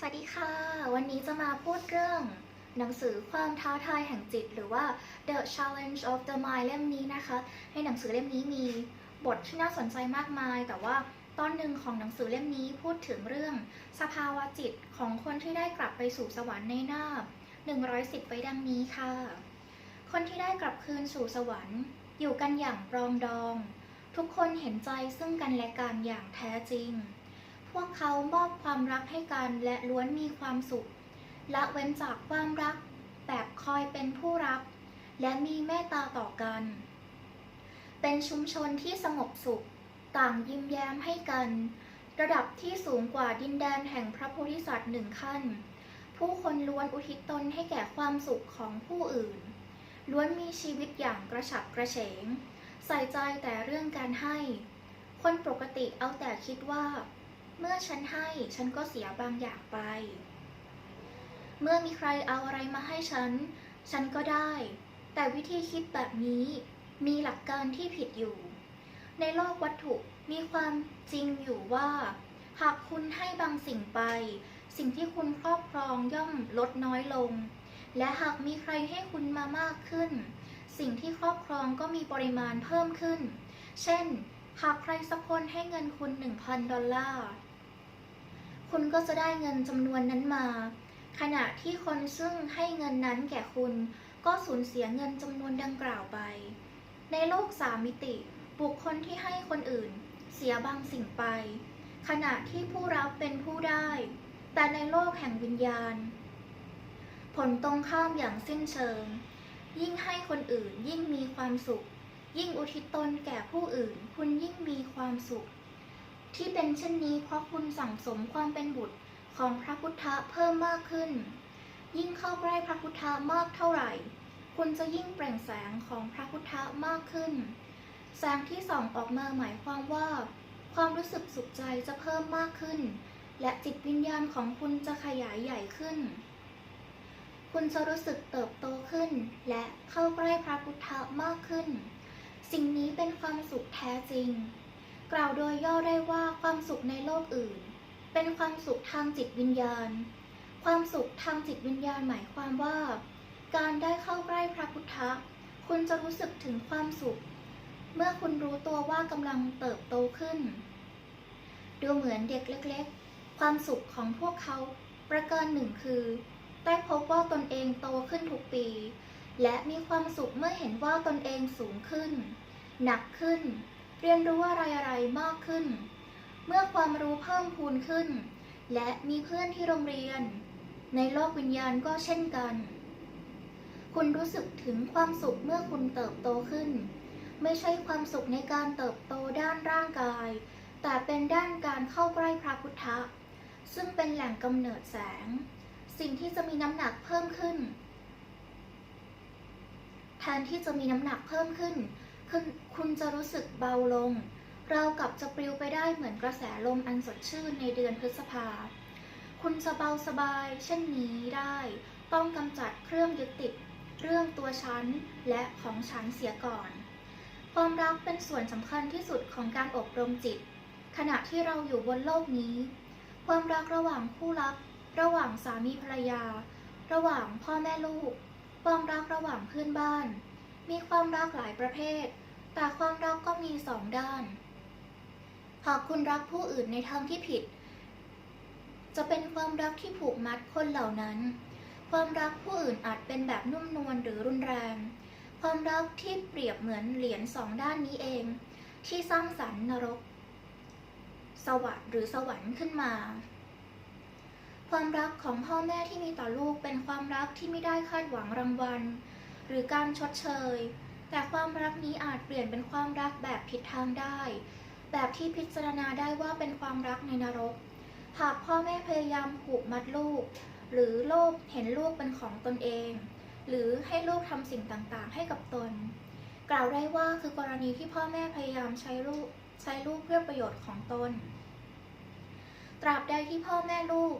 สวัสดีค่ะ วันนี้จะมาพูดเรื่อง หนังสือความท้าทายแห่งจิต หรือว่า The Challenge of the Mind เล่มนี้นะคะ ในหนังสือเล่มนี้มีบทที่น่าสนใจมากมาย แต่ว่าตอนหนึ่งของหนังสือเล่มนี้พูดถึงเรื่อง สภาวะจิตของคนที่ได้กลับไปสู่สวรรค์ในหน้า 110ไว้ดังนี้ค่ะ คนที่ได้กลับคืนสู่สวรรค์ อยู่กันอย่างปรองดอง ทุกคนเห็นใจซึ่งกันและกันอย่างแท้จริง วกเขามอบความรักให้กันและล้วนมีความสุข ละเว้นจากความรัก แบบคอยเป็นผู้รับ และมีเมตตาต่อกัน เป็นชุมชนที่สงบสุข ต่างยิ้มแย้มให้กัน ระดับที่สูงกว่าดินแดนแห่งพระโพธิสัตว์หนึ่งขั้น ผู้คนล้วนอุทิศตนให้แก่ความสุขของผู้อื่น ล้วนมีชีวิตอย่างกระฉับกระเฉง ใส่ใจแต่เรื่องการให้ คนปกติเอาแต่คิดว่า เมื่อฉันให้ฉันก็เสียบางอย่างไป เมื่อมีใครเอาอะไรมาให้ฉัน ฉันก็ได้ แต่วิธีคิดแบบนี้มีหลักการที่ผิดอยู่ ในโลกวัตถุมีความจริงอยู่ว่า หากคุณให้บางสิ่งไป สิ่งที่คุณครอบครองย่อมลดน้อยลง และหากมีใครให้คุณมามากขึ้น สิ่งที่ครอบครองก็มีปริมาณเพิ่มขึ้น เช่น หากใครสักคนให้เงินคุณ 1,000 ดอลลาร์ คุณก็จะได้เงินจำนวนนั้นมา ขณะที่คนซึ่งให้เงินนั้นแก่คุณก็สูญเสียเงินจำนวนดังกล่าวไป ในโลกสามมิติ บุคคลที่ให้คนอื่น เสียบางสิ่งไป ขณะที่ผู้รับเป็นผู้ได้ แต่ในโลกแห่งวิญญาณ ผลตรงข้ามอย่างสิ้นเชิง ยิ่งให้คนอื่นยิ่งมีความสุข ยิ่งอุทิศตนแก่ผู้อื่น คุณยิ่งมีความสุข ที่เป็นเช่นนี้เพราะคุณสั่งสมความเป็นบุตรของพระพุทธะเพิ่มมากขึ้น ยิ่งเข้าใกล้พระพุทธะมากเท่าไหร่ คุณจะยิ่งเปล่งแสงของพระพุทธะมากขึ้น แสงที่ส่องออกมาหมายความว่า ความรู้สึกสุขใจจะเพิ่มมากขึ้น และจิตวิญญาณของคุณจะขยายใหญ่ขึ้น คุณจะรู้สึกเติบโตขึ้น และเข้าใกล้พระพุทธะมากขึ้น สิ่งนี้เป็นความสุขแท้จริง กล่าวโดยย่อได้ว่าความสุขในโลกอื่น เป็นความสุขทางจิตวิญญาณ ความสุขทางจิตวิญญาณหมายความว่า การได้เข้าใกล้พระพุทธะคุณจะรู้สึกถึงความสุข เมื่อคุณรู้ตัวว่ากำลังเติบโตขึ้น ดูเหมือนเด็กเล็กๆ ความสุขของพวกเขาประการหนึ่งคือ ได้พบว่าตนเองโตขึ้นทุกปี และมีความสุขเมื่อเห็นว่าตนเองสูงขึ้น หนักขึ้น เรียนรู้อะไรๆมากขึ้น เมื่อความรู้เพิ่มพูนขึ้น และมีเพื่อนที่โรงเรียน ในโลกวิญญาณก็เช่นกัน คุณรู้สึกถึงความสุขเมื่อคุณเติบโตขึ้น ไม่ใช่ความสุขในการเติบโตด้านร่างกาย แต่เป็นด้านการเข้าใกล้พระพุทธะ ซึ่งเป็นแหล่งกำเนิดแสง สิ่งที่จะมีน้ำหนักเพิ่มขึ้นแทนที่จะมีน้ำหนักเพิ่มขึ้นคุณ คุณจะรู้สึกเบาลง เรากับจะปลิวไปได้เหมือนกระแสลมอันสดชื่นในเดือนพฤษภา คุณจะเบาสบายเช่นนี้ได้ ต้องกำจัดเครื่องยึดติด เรื่องตัวฉันและของฉันเสียก่อน ความรักเป็นส่วนสำคัญที่สุดของการอบรมจิต ขณะที่เราอยู่บนโลกนี้ ความรักระหว่างคู่รัก ระหว่างสามีภรรยา ระหว่างพ่อแม่ลูก ความรักระหว่างเพื่อนบ้าน มีความรักหลายประเภท แต่ความรักก็มีสองด้าน หากคุณรักผู้อื่นในทางที่ผิด จะเป็นความรักที่ผูกมัดคนเหล่านั้น ความรักผู้อื่นอาจเป็นแบบนุ่มนวลหรือรุนแรง ความรักที่เปรียบเหมือนเหรียญสองด้านนี้เอง ที่สร้างสรรค์นรก สวรรค์หรือสวรรค์ขึ้นมา ความรักของพ่อแม่ที่มีต่อลูกเป็นความรักที่ไม่ได้คาดหวังรางวัล หรือการชดเชย แต่ความรักนี้อาจเปลี่ยนเป็นความรักแบบผิดทางได้ แบบที่พิจารณาได้ว่าเป็นความรักในนรก หากพ่อแม่พยายามผูกมัดลูก หรือโลภเห็นลูกเป็นของตนเอง หรือให้ลูกทำสิ่งต่างๆ ให้กับตน กล่าวได้ว่าคือกรณีที่พ่อแม่พยายามใช้ลูกใช้ลูกเพื่อประโยชน์ของตน ตราบใดที่พ่อแม่ลูก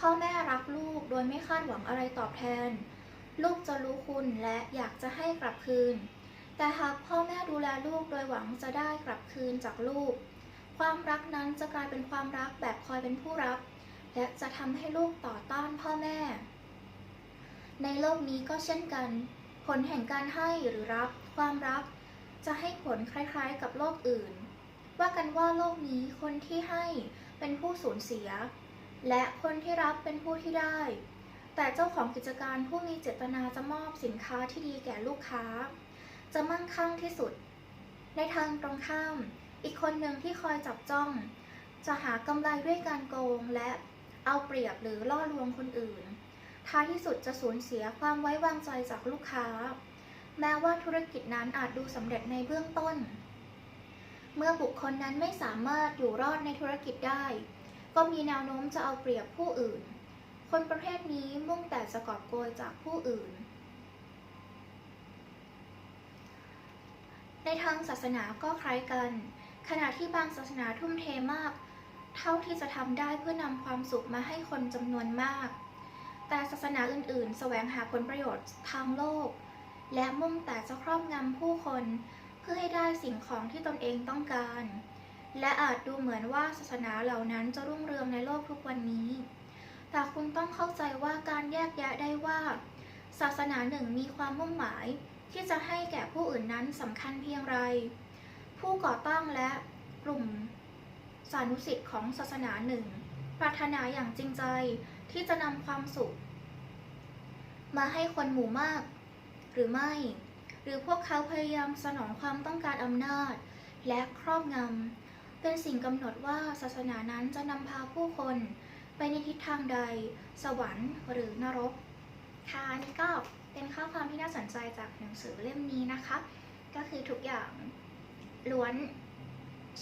พ่อแม่รักลูกโดยไม่คาดหวังอะไรตอบแทน ลูกจะรู้คุณและอยากจะให้กลับคืน แต่หากพ่อแม่ดูแลลูกโดยหวังจะได้กลับคืนจากลูก ความรักนั้นจะกลายเป็นความรักแบบคอยเป็นผู้รับ และจะทำให้ลูกต่อต้านพ่อแม่ ในโลกนี้ก็เช่นกัน ผลแห่งการให้หรือรับ ความรัก จะให้ผลคล้ายๆ กับโลกอื่น ว่ากันว่าโลกนี้คนที่ให้เป็นผู้สูญเสีย และคนที่รับเป็นผู้ที่ได้ แต่เจ้าของกิจการผู้มีเจตนาจะมอบสินค้าที่ดีแก่ลูกค้า จะมั่งคั่งที่สุด ในทางตรงข้าม อีกคนหนึ่งที่คอยจับจ้อง จะหากำไรด้วยการโกงและเอาเปรียบหรือล่อลวงคนอื่น ท้ายที่สุดจะสูญเสียความไว้วางใจจากลูกค้า แม้ว่าธุรกิจนั้นอาจดูสำเร็จในเบื้องต้น เมื่อบุคคลนั้นไม่สามารถอยู่รอดในธุรกิจได้ ก็มีแนวโน้มจะเอาเปรียบผู้อื่น คนประเภทนี้มุ่งแต่จะกอบโกยจากผู้อื่น ในทางศาสนาก็คล้ายกัน ขณะที่บางศาสนาทุ่มเทมาก เท่าที่จะทำได้เพื่อนำความสุขมาให้คนจำนวนมาก แต่ศาสนาอื่น ๆ แสวงหาผลประโยชน์ทางโลก และมุ่งแต่จะครอบงำผู้คนเพื่อให้ได้สิ่งของที่ตนเองต้องการ และอาจดูเหมือนว่าศาสนาเหล่านั้นจะรุ่งเรืองในโลกทุกวันนี้ แต่คุณต้องเข้าใจว่าการแยกแยะได้ว่า ศาสนาหนึ่งมีความมุ่งหมาย ที่จะให้แก่ผู้อื่นนั้นสำคัญเพียงไร ผู้ก่อตั้งและกลุ่มสานุสิทธิ์ของศาสนาหนึ่งปรารถนาอย่างจริงใจที่จะนำความสุข มาให้คนหมู่มาก หรือไม่ หรือพวกเขาพยายามสนองความต้องการอำนาจ และครอบงำเป็นสิ่งกำหนดว่าศาสนานั้นจะนำพาผู้คน ไปในทิศทางใด สวรรค์หรือนรก ค่ะอันนี่ก็เป็นข้อความที่น่าสนใจจากหนังสือเล่มนี้นะคะ ก็คือทุกอย่างล้วน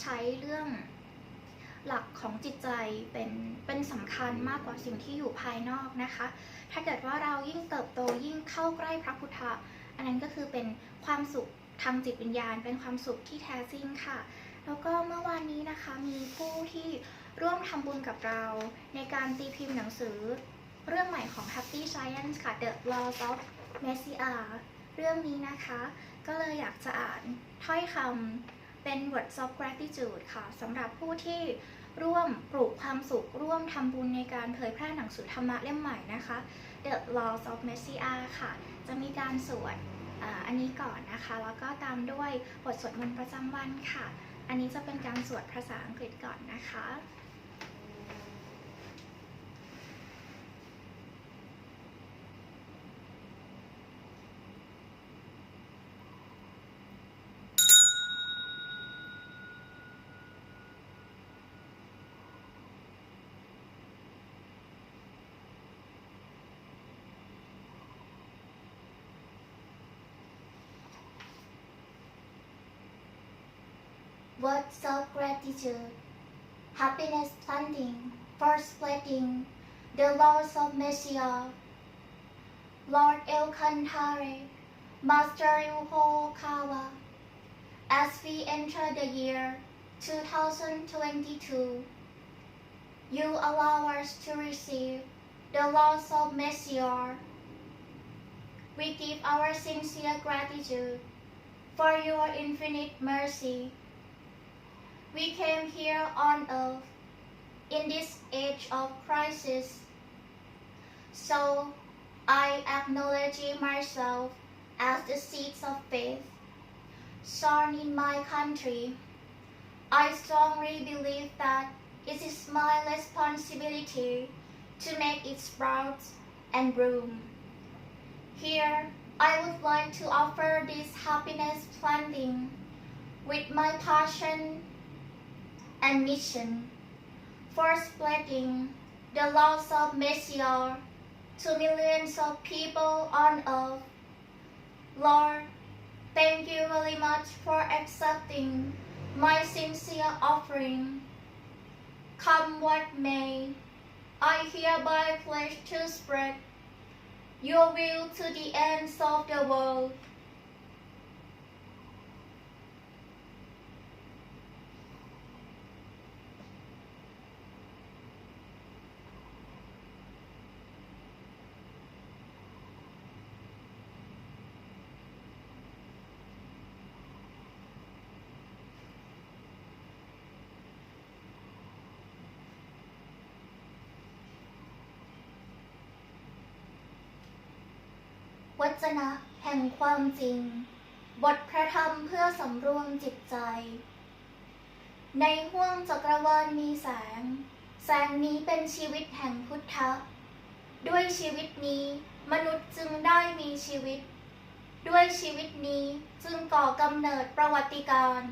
ใช้เรื่องหลักของจิตใจเป็นเป็นสำคัญมากกว่าสิ่งที่อยู่ภายนอกนะคะ ถ้าเกิดว่าเรายิ่งเติบโตยิ่งเข้าใกล้พระพุทธะ อันนั้นก็คือเป็นความสุขทางจิตวิญญาณ เป็นความสุขที่แท้จริงค่ะ แล้วก็เมื่อวานนี้นะคะมีผู้ที่ ร่วมทำบุญกับเรา ในการตีพิมพ์หนังสือ เรื่องใหม่ของ Happy Science ค่ะ The Laws of Messiah เรื่องนี้นะคะ ก็เลยอยากจะอ่านถ้อยคำเป็น words of gratitude ค่ะสำหรับผู้ที่ร่วมปลูกความสุข ร่วมทำบุญในการเผยแพร่หนังสือธรรมะเล่มใหม่นะคะ The Laws of Messiah ค่ะ จะมีการสวดอันนี้ก่อนนะคะ แล้วก็ตามด้วยบทสวดมนต์ประจำวันค่ะ อันนี้จะเป็นการสวดภาษาอังกฤษก่อนนะคะ Words of gratitude, happiness planting, first spreading, the laws of Messiah. Lord El Cantare, Master Yuho Kawa, as we enter the year 2022, you allow us to receive the laws of Messiah. We give our sincere gratitude for your infinite mercy. We came here on earth in this age of crisis. So I acknowledge myself as the seeds of faith sown in my country. I strongly believe that it is my responsibility to make it sprout and bloom. Here, I would like to offer this happiness planting with my passion and mission for spreading the laws of Messiah to millions of people on earth. Lord, thank you very much for accepting my sincere offering. Come what may, I hereby pledge to spread your will to the ends of the world. วจนะแห่งความจริง บทพระธรรมเพื่อสำรวมจิตใจ ในห้วงจักรวาลมีแสง แสงนี้เป็นชีวิตแห่งพุทธะ ด้วยชีวิตนี้มนุษย์จึงได้มีชีวิต ด้วยชีวิตนี้จึงก่อกำเนิดประวัติการ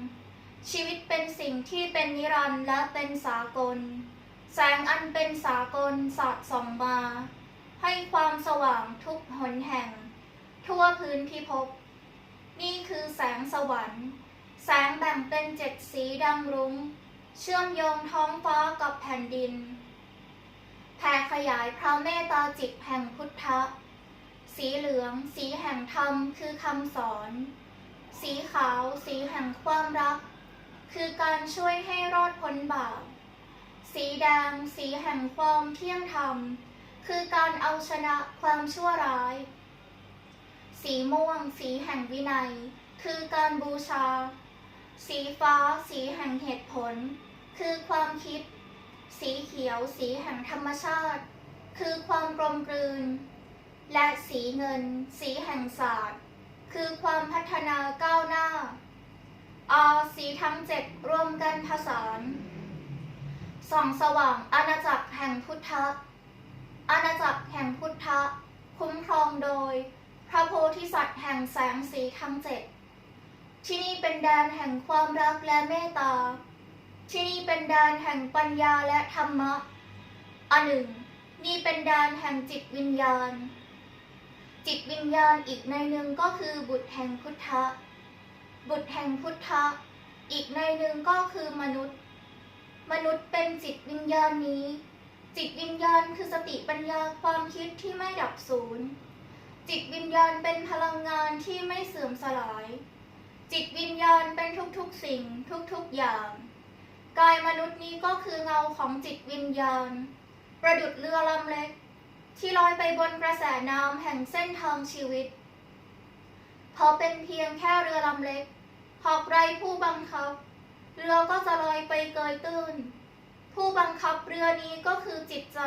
ชีวิตเป็นสิ่งที่เป็นนิรันดร์และเป็นสากล แสงอันเป็นสากลสอดส่องมา ให้ความสว่างทุกหนแห่ง ทั่วพื้นพิภพ นี่คือแสงสวรรค์ แสงแบ่งเป็นเจ็ดสีดังรุง้ง เชื่อมโยงท้องฟ้ากับแผ่นดิน แผ่ขยายพระเมตตาจิตแห่งพุทธะ สีเหลือง สีแห่งธรรมคือคำสอน สีขาว สีแห่งความรัก คือการช่วยให้รอดพ้นบาป สีแดง สีแห่งความเที่ยงธรรม คือการเอาชนะความชั่วร้าย สีม่วง สีแห่งวินัย คือการบูชา สีฟ้า สีแห่งเหตุผล คือความคิด สีเขียว สีแห่งธรรมชาติ คือความกลมกลืน และสีเงิน สีแห่งศาสตร์ คือความพัฒนาก้าวหน้าอาสีทั้งเจ็ดรวมกันผสานส่องสว่างอาณาจักรแห่งพุทธะอาณาจักรแห่งพุทธะคุ้มครองโดย พระโพธิสัตว์แห่งแสงสีทั้งเจ็ด ที่นี่เป็นแดนแห่งความรักและเมตตา ที่นี่เป็นแดนแห่งปัญญาและธรรมะ อันหนึ่ง นี่เป็นแดนแห่งจิตวิญญาณ จิตวิญญาณอีกในหนึ่งก็คือบุตรแห่งพุทธะ บุตรแห่งพุทธะ อีกในหนึ่งก็คือมนุษย์ มนุษย์เป็นจิตวิญญาณนี้ จิตวิญญาณคือสติปัญญาความคิดที่ไม่ดับสูญ จิตวิญญาณเป็นพลังงานที่ไม่เสื่อมสลาย จิตวิญญาณเป็นทุกๆสิ่งทุกๆอย่าง กายมนุษย์นี้ก็คือเงาของจิตวิญญาณ ประดุดเรือลำเล็ก ที่ลอยไปบนกระแสน้ำแห่งเส้นทางชีวิต พอเป็นเพียงแค่เรือลำเล็ก หากไรผู้บังคับ เรือก็จะลอยไปเกยตื้น ผู้บังคับเรือนี้ก็คือจิตใจ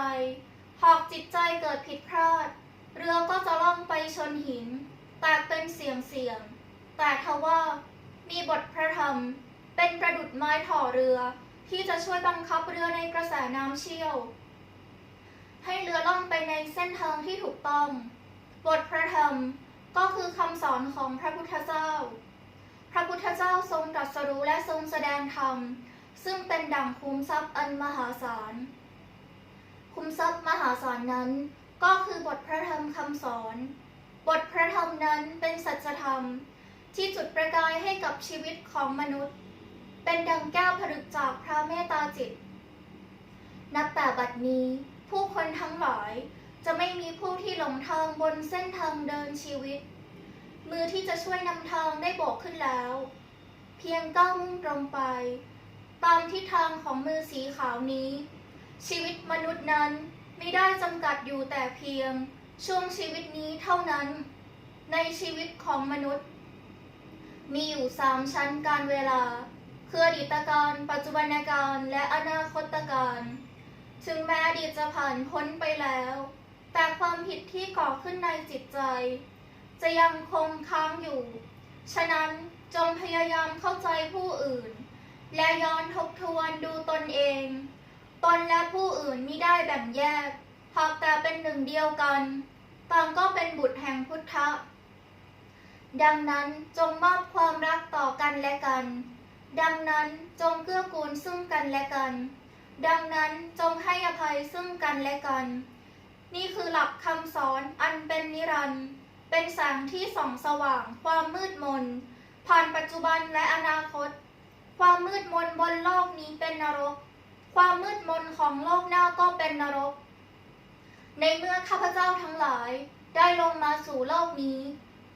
หากจิตใจเกิดผิดพลาด เรือก็จะล่องไปชนหิน แตกเป็นเสียงเสียง แต่ทว่ามีบทพระธรรม เป็นประดุดไม้ถ่อเรือ ที่จะช่วยบังคับเรือในกระแสน้ำเชี่ยว ให้เรือล่องไปในเส้นทางที่ถูกต้อง บทพระธรรมก็คือคำสอนของพระพุทธเจ้า พระพุทธเจ้าทรงตรัสรู้และทรงแสดงธรรม ซึ่งเป็นดั่งคุ้มทรัพย์อันมหาศาล คุ้มทรัพย์มหาศาลนั้น ก็คือบทพระธรรมคำสอน บทพระธรรมนั้นเป็นสัจธรรม ที่จุดประกายให้กับชีวิตของมนุษย์ เป็นดังแก้วผลึกจากพระเมตตาจิต นับแต่บัดนี้ผู้คนทั้งหลายจะไม่มีผู้ที่หลงทางบนเส้นทางเดินชีวิต มือที่จะช่วยนำทางได้โบกขึ้นแล้ว เพียงก้าวมุ่งตรงไป ตามทิศทางของมือสีขาวนี้ ชีวิตมนุษย์นั้น ไม่ได้จำกัดอยู่แต่เพียงช่วงชีวิตนี้เท่านั้น ในชีวิตของมนุษย์ มีอยู่สามชั้นการเวลา คืออดีตการ ปัจจุบันการและอนาคตการ ถึงแม้อดีตจะผ่านพ้นไปแล้ว แต่ความผิดที่ก่อขึ้นในจิตใจ จะยังคงค้างอยู่ ฉะนั้นจงพยายามเข้าใจผู้อื่น และย้อนทบทวนดูตนเอง ตนและผู้อื่นมิได้แบ่งแยก หากแต่เป็นหนึ่งเดียวกัน ต่างก็เป็นบุตรแห่งพุทธะ ดังนั้นจงมอบความรักต่อกันและกัน ดังนั้นจงเกื้อกูลซึ่งกันและกัน ดังนั้นจงให้อภัยซึ่งกันและกัน นี่คือหลักคำสอนอันเป็นนิรันดร์ เป็นแสงที่ส่องสว่างความมืดมน ผ่านปัจจุบันและอนาคต ความมืดมนบนโลกนี้เป็นนรก ความมืดมนของโลกหน้าก็เป็นนรก ในเมื่อข้าพเจ้าทั้งหลายได้ลงมาสู่โลกนี้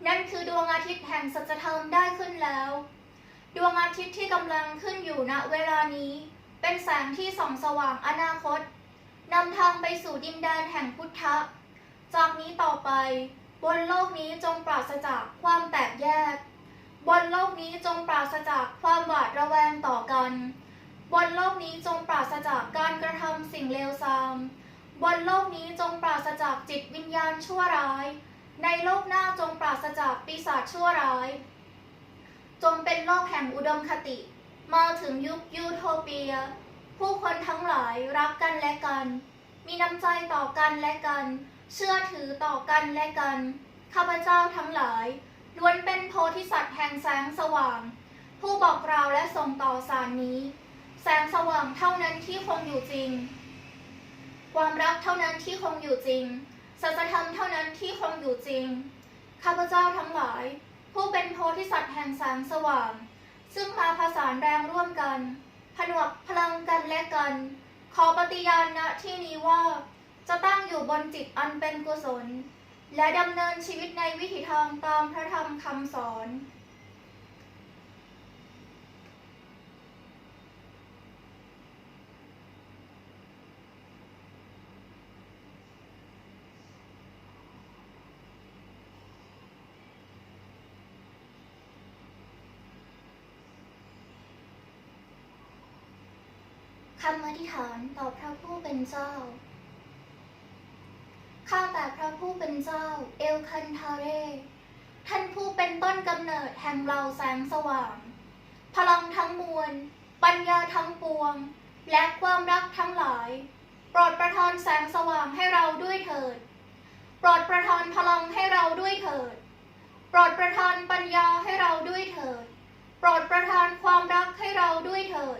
นั่นคือดวงอาทิตย์แห่งสัจธรรมได้ขึ้นแล้ว ดวงอาทิตย์ที่กำลังขึ้นอยู่ณเวลานี้ เป็นแสงที่ส่องสว่างอนาคตนำทางไปสู่ดินแดนแห่งพุทธะ จากนี้ต่อไป บนโลกนี้จงปราศจากความแตกแยก บนโลกนี้จงปราศจากความหวาดระแวงต่อกัน บนโลกนี้จงปราศจากการกระทำสิ่งเลวทราม บนโลกนี้จงปราศจากจิตวิญญาณชั่วร้าย ในโลกหน้าจงปราศจากปีศาจชั่วร้าย จงเป็นโลกแห่งอุดมคติ มาถึงยุคยูโทเปีย ผู้คนทั้งหลายรักกันและกัน มีน้ำใจต่อกันและกัน เชื่อถือต่อกันและกัน ข้าพเจ้าทั้งหลายล้วนเป็นโพธิสัตว์แห่งแสงสว่าง ผู้บอกกล่าวและส่งต่อสารนี้ แสงสว่างเท่านั้นที่คงอยู่จริง ความรักเท่านั้นที่คงอยู่จริงสัจธรรมเท่านั้นที่คงอยู่จริง ข้าพเจ้าทั้งหลาย ผู้เป็นโพธิสัตว์แห่งแสงสว่าง ซึ่งมาผสานแรงร่วมกัน ผนวกพลังกันและกัน ขอปฏิญาณณที่นี้ว่า จะตั้งอยู่บนจิตอันเป็นกุศล และดำเนินชีวิตในวิถีทางตามพระธรรมคำสอน คำอธิษฐานต่อพระผู้เป็นเจ้า ข้าแต่พระผู้เป็นเจ้า เอลคันทาเร ท่านผู้เป็นต้นกำเนิดแห่งเราแสงสว่าง พลังทั้งมวล ปัญญาทั้งปวง และความรักทั้งหลาย โปรดประทานแสงสว่างให้เราด้วยเถิด โปรดประทานพลังให้เราด้วยเถิด โปรดประทานปัญญาให้เราด้วยเถิด โปรดประทานความรักให้เราด้วยเถิด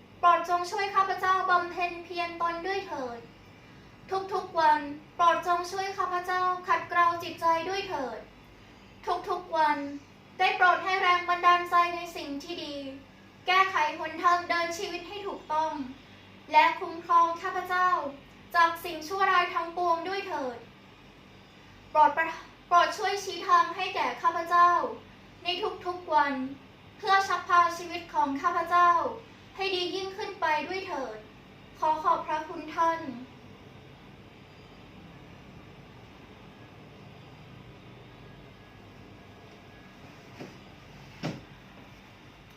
โปรดจงช่วยข้าพเจ้าบำเพ็ญเพียรตนด้วยเถิด ทุกๆวันโปรดจงช่วยข้าพเจ้าขัดเกลาจิตใจด้วยเถิด ทุกๆวันได้โปรดให้แรงบันดาลใจในสิ่งที่ดี แก้ไขหนทางเดินชีวิตให้ถูกต้อง และคุ้มครองข้าพเจ้า จากสิ่งชั่วร้ายทั้งปวงด้วยเถิด โปรดโปรดช่วยชี้ทางให้แก่ข้าพเจ้า ในทุกๆวัน เพื่อชักพาชีวิตของข้าพเจ้า ให้ดียิ่งขึ้นไปด้วยเถิด ขอขอบพระคุณท่าน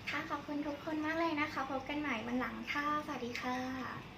ค่ะขอบคุณทุกคนมากเลยนะคะ พบกันใหม่วันหลังค่ะ สวัสดีค่ะ